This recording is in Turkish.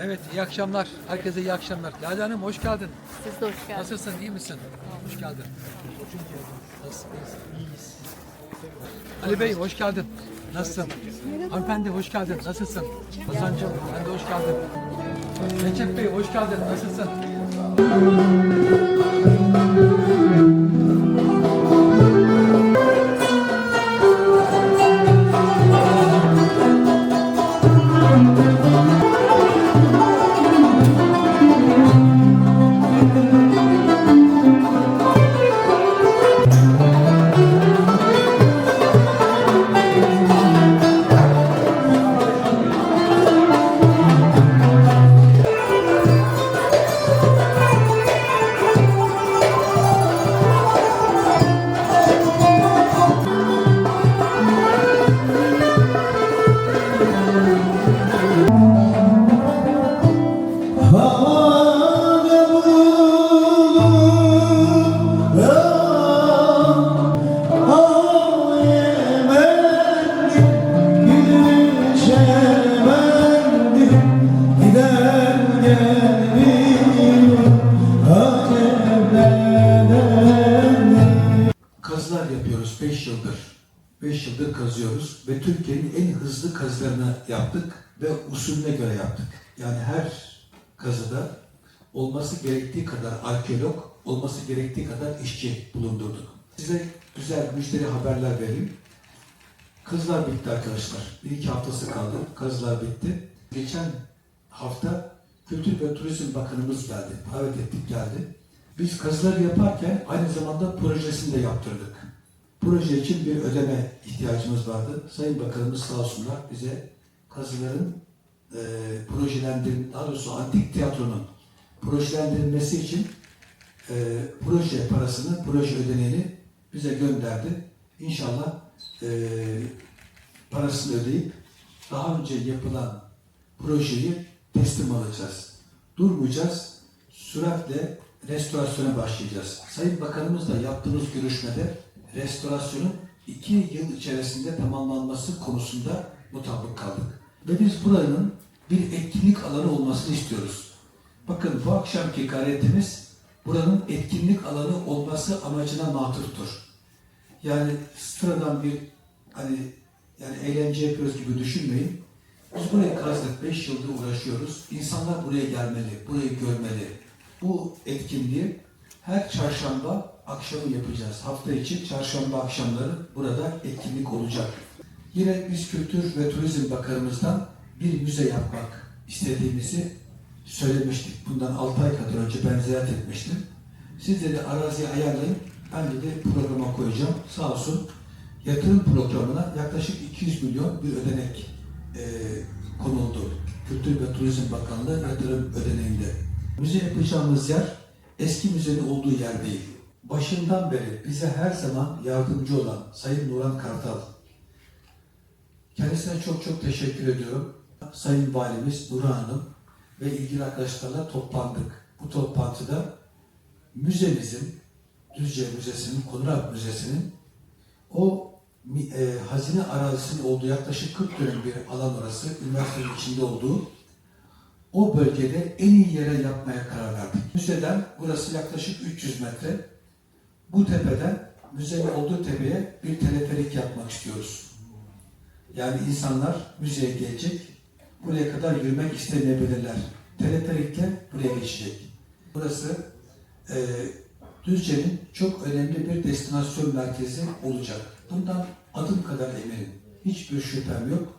Evet, iyi akşamlar. Herkese iyi akşamlar. Lale Hanım hoş geldin. Siz de hoş geldiniz. Nasılsın, iyi misin? Hoş geldin. Nasılsın? İyiyiz. Ali Bey hoş geldin. Nasılsın? Hanımefendi hoş geldin. Nasılsın? Hasan'cığım sen de hoş geldin. Recep Bey hoş geldin. Nasılsın? Yapıyoruz 5 yıldır. 5 yıldır kazıyoruz ve Türkiye'nin en hızlı kazılarını yaptık ve usulüne göre yaptık. Yani her kazıda olması gerektiği kadar arkeolog, olması gerektiği kadar işçi bulundurduk. Size güzel müşteri haberler vereyim. Kazılar bitti arkadaşlar. Bir iki haftası kaldı. Kazılar bitti. Geçen hafta Kültür ve Turizm Bakanımız geldi. Davet ettik geldi. Biz kazıları yaparken aynı zamanda projesini de yaptırdık. Proje için bir ödeme ihtiyacımız vardı. Sayın Bakanımız sağ olsunlar bize kazıların e, projelendirim, daha doğrusu antik tiyatronun projelendirilmesi için e, proje parasını, proje ödeneğini bize gönderdi. İnşallah e, parasını ödeyip daha önce yapılan projeyi teslim alacağız. Durmayacağız. Süratle restorasyona başlayacağız. Sayın Bakanımızla yaptığımız görüşmede restorasyonun iki yıl içerisinde tamamlanması konusunda mutabık kaldık. Ve biz buranın bir etkinlik alanı olmasını istiyoruz. Bakın bu akşamki gayretimiz buranın etkinlik alanı olması amacına matuftur. Yani sıradan bir hani yani eğlence yapıyoruz gibi düşünmeyin. Biz burayı kazdık, 5 yıldır uğraşıyoruz. İnsanlar buraya gelmeli, burayı görmeli. Bu etkinliği her çarşamba akşamı yapacağız. Hafta içi çarşamba akşamları burada etkinlik olacak. Yine biz Kültür ve Turizm Bakanımızdan bir müze yapmak istediğimizi söylemiştik. Bundan 6 ay kadar önce ben ziyaret etmiştim. Siz dedi araziyi ayarlayın, ben dedi programa koyacağım. Sağ olsun yatırım programına yaklaşık 200 milyon bir ödenek e, konuldu. Kültür ve Turizm Bakanlığı yatırım ödeneğinde. Müze yapacağımız yer eski müzenin olduğu yer değil. Başından beri bize her zaman yardımcı olan Sayın Nuran Kartal. Kendisine çok çok teşekkür ediyorum. Sayın Valimiz Nurhan Hanım ve ilgili arkadaşlarla toplandık. Bu toplantıda müzemizin, Düzce Müzesi'nin, Konurak Müzesi'nin o e, hazine arazisinin olduğu yaklaşık 40 dönüm bir alan orası, üniversitenin içinde olduğu o bölgede en iyi yere yapmaya karar verdik. Müzeden burası yaklaşık 300 metre. Bu tepeden müzenin olduğu tepeye bir teleferik yapmak istiyoruz. Yani insanlar müzeye gelecek, buraya kadar yürümek istemeyebilirler. Teleferikle buraya geçecek. Burası e, Düzce'nin çok önemli bir destinasyon merkezi olacak. Bundan adım kadar eminim. Hiçbir şüphem yok.